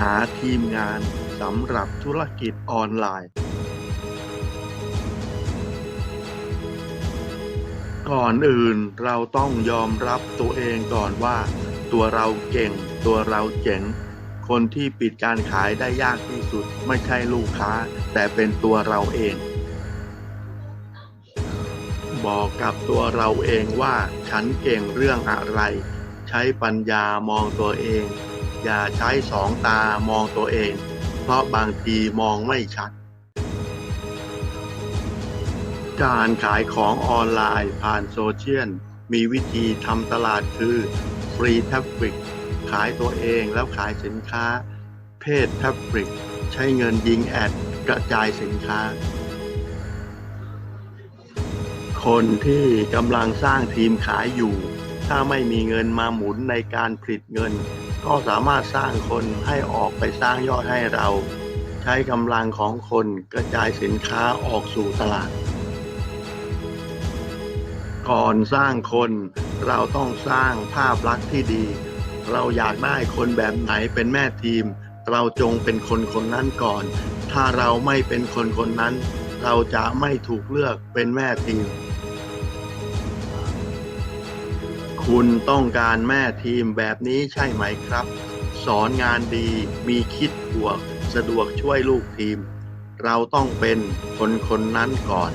หาทีมงานสำหรับธุรกิจออนไลน์ ก่อนอื่นเราต้องยอมรับตัวเองก่อนว่า ตัวเราเก่ง ตัวเราเจ๋ง คนที่ปิดการขายได้ยากที่สุด ไม่ใช่ลูกค้า แต่เป็นตัวเราเอง บอกกับตัวเราเองว่า ฉันเก่งเรื่องอะไร ใช้ปัญญามองตัวเอง อย่าใช้สองตามองตัวเอง เพราะบางทีมองไม่ชัด การขายของออนไลน์ผ่านโซเชียลมีวิธีทำตลาดคือฟรีแทฟฟิกขายตัวเองแล้วขายสินค้า เพจแทฟฟิกใช้เงินยิงแอดกระจายสินค้า คนที่กำลังสร้างทีมขายอยู่ ถ้าไม่มีเงินมาหมุนในการผลิตเงิน ก็สามารถสร้างคนให้ออกไปสร้างยอดให้เรา ใช้กำลังของคนกระจายสินค้าออกสู่ตลาด ก่อนสร้างคนเราต้องสร้างภาพลักษณ์ที่ดี เราอยากได้คนแบบไหนเป็นแม่ทีม เราจงเป็นคนคนนั้นก่อน ถ้าเราไม่เป็นคนคนนั้น เราจะไม่ถูกเลือกเป็นแม่ทีม คุณต้องการแม่ทีมแบบนี้ใช่ไหมครับ สอนงานดีมีคิดบวก สะดวกช่วยลูกทีม เราต้องเป็นคนคนนั้นก่อน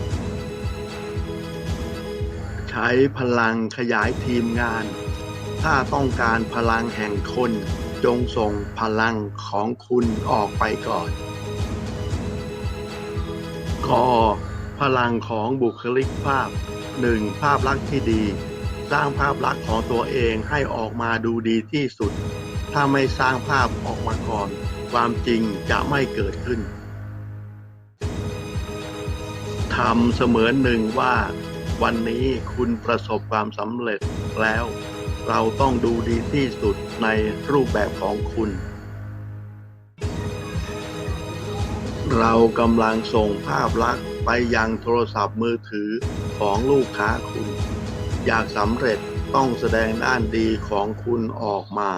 ใช้พลังขยายทีมงาน ถ้าต้องการพลังแห่งคน จงส่งพลังของคุณออกไปก่อนกอพลังของบุคลิกภาพ 1. ภาพลักษณ์ที่ดี สร้างภาพลักษณ์ของตัวเองให้ออกมาดูดีที่สุด ถ้าไม่สร้างภาพออกมาก่อน ความจริงจะไม่เกิดขึ้นทำเสมือนหนึ่งว่า วันนี้คุณประสบความสำเร็จแล้ว เราต้องดูดีที่สุดในรูปแบบของคุณ เรากำลังส่งภาพลักษณ์ไปยังโทรศัพท์มือถือของลูกค้าคุณ อยากสำเร็จต้องแสดงด้านดีของคุณออกมา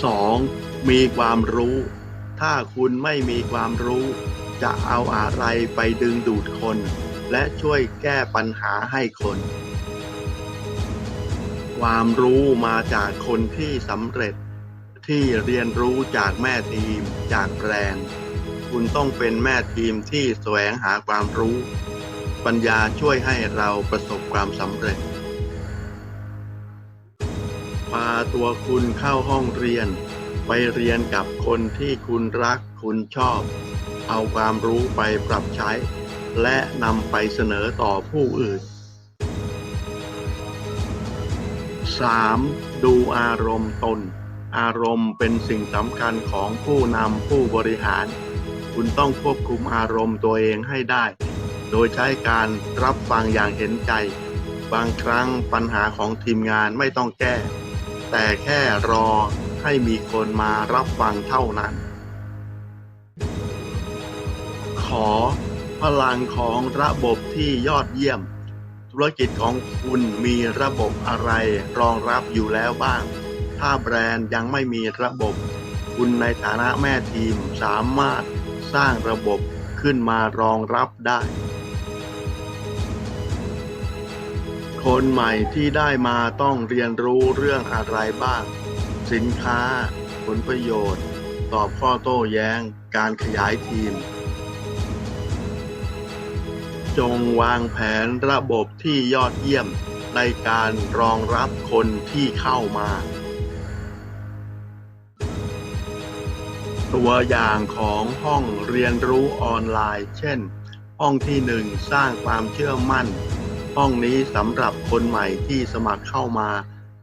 2. มีความรู้ ถ้าคุณไม่มีความรู้ จะเอาอะไรไปดึงดูดคน และช่วยแก้ปัญหาให้คน ความรู้มาจากคนที่สำเร็จ ที่เรียนรู้จากแม่ทีมจากแบรนด์ คุณต้องเป็นแม่ทีมที่แสวงหาความรู้ ปัญญาช่วยให้เราประสบความสำเร็จ พาตัวคุณเข้าห้องเรียน ไปเรียนกับคนที่คุณรักคุณชอบ เอาความรู้ไปปรับใช้ และนำไปเสนอต่อผู้อื่น 3. ดูอารมณ์ตน อารมณ์เป็นสิ่งสำคัญของผู้นำผู้บริหาร คุณต้องควบคุมอารมณ์ตัวเองให้ได้ โดยใช้การรับฟังอย่างเห็นใจ บางครั้งปัญหาของทีมงานไม่ต้องแก้ แต่แค่รอให้มีคนมารับฟังเท่านั้น ขอพลังของระบบที่ยอดเยี่ยม ธุรกิจของคุณมีระบบอะไรรองรับอยู่แล้วบ้าง ถ้าแบรนด์ยังไม่มีระบบ คุณในฐานะแม่ทีมสามารถสร้างระบบขึ้นมารองรับได้ คนใหม่ที่ได้มาต้องเรียนรู้เรื่องอะไรบ้าง สินค้า ผลประโยชน์ ตอบข้อโต้แย้ง การขยายทีม จงวางแผนระบบที่ยอดเยี่ยมในการรองรับคนที่เข้ามา ตัวอย่างของห้องเรียนรู้ออนไลน์ เช่น ห้องที่หนึ่งสร้างความเชื่อมั่น ห้องนี้สำหรับคนใหม่ที่สมัครเข้ามา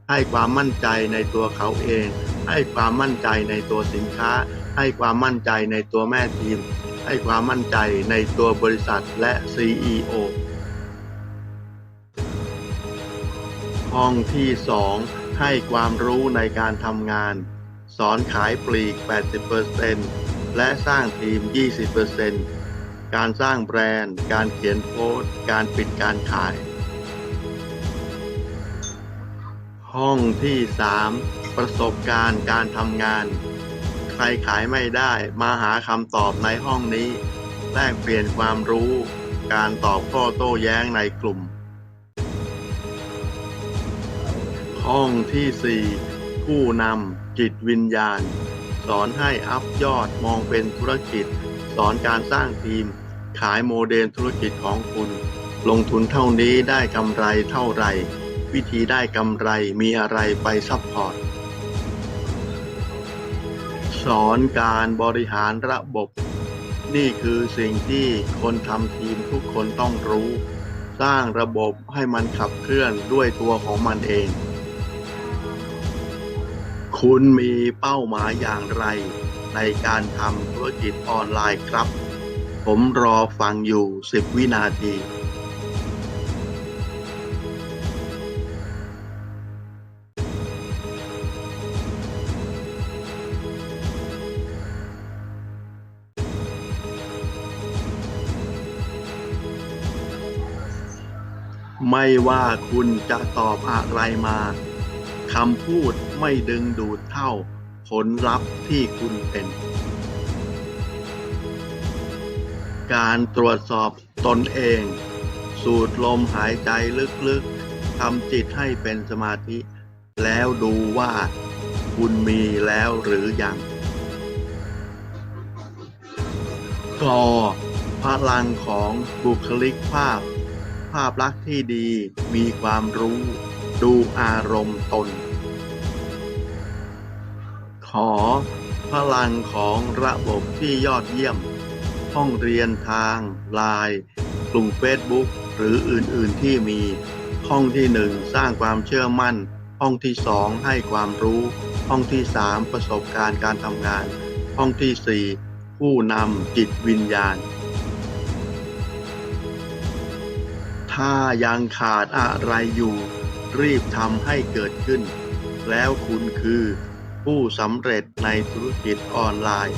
ให้ความมั่นใจในตัวเขาเอง ให้ความมั่นใจในตัวสินค้า ให้ความมั่นใจในตัวแม่ทีม ให้ความมั่นใจในตัวบริษัทและ CEO ห้องที่ 2 ให้ความรู้ในการทำงาน สอนขายปลีก 80%และสร้างทีม 20% การสร้างแบรนด์ การเขียนโพสต์การปิดการขาย ห้องที่สามประสบการณ์การทำงาน ใครขายไม่ได้มาหาคำตอบในห้องนี้ แลกเปลี่ยนความรู้ การตอบข้อโต้แย้งในกลุ่ม ห้องที่สี่ผู้นำจิตวิญญาณ สอนให้อัพยอดมองเป็นธุรกิจสอนการสร้างทีม ขายโมเดลธุรกิจของคุณ ลงทุนเท่านี้ได้กำไรเท่าไหร่ วิธีได้กำไรมีอะไรไปซัพพอร์ต สอนการบริหารระบบ นี่คือสิ่งที่คนทำทีมทุกคนต้องรู้ สร้างระบบให้มันขับเคลื่อนด้วยตัวของมันเอง คุณมีเป้าหมายอย่างไรในการทำธุรกิจออนไลน์ครับ ผมรอฟังอยู่10วินาทีไม่ว่าคุณจะตอบอะไรมาคำพูดไม่ดึงดูดเท่า ผลลัพธ์ที่คุณเป็น การตรวจสอบตนเอง สูดลมหายใจลึกๆทำจิตให้เป็นสมาธิ แล้วดูว่าคุณมีแล้วหรือยังกอพลังของบุคลิกภาพ ภาพลักษณ์ที่ดีมีความรู้ ดูอารมณ์ตน ขอพลังของระบบที่ยอดเยี่ยม ห้องเรียนทางไลน์กลุ่มเฟซบุ๊กหรืออื่นๆที่มี ห้องที่หนึ่งสร้างความเชื่อมั่น ห้องที่สองให้ความรู้ ห้องที่สามประสบการณ์การทำงาน ห้องที่สี่ผู้นำจิตวิญญาณ ถ้ายังขาดอะไรอยู่ รีบทำให้เกิดขึ้น แล้วคุณคือผู้สำเร็จในธุรกิจออนไลน์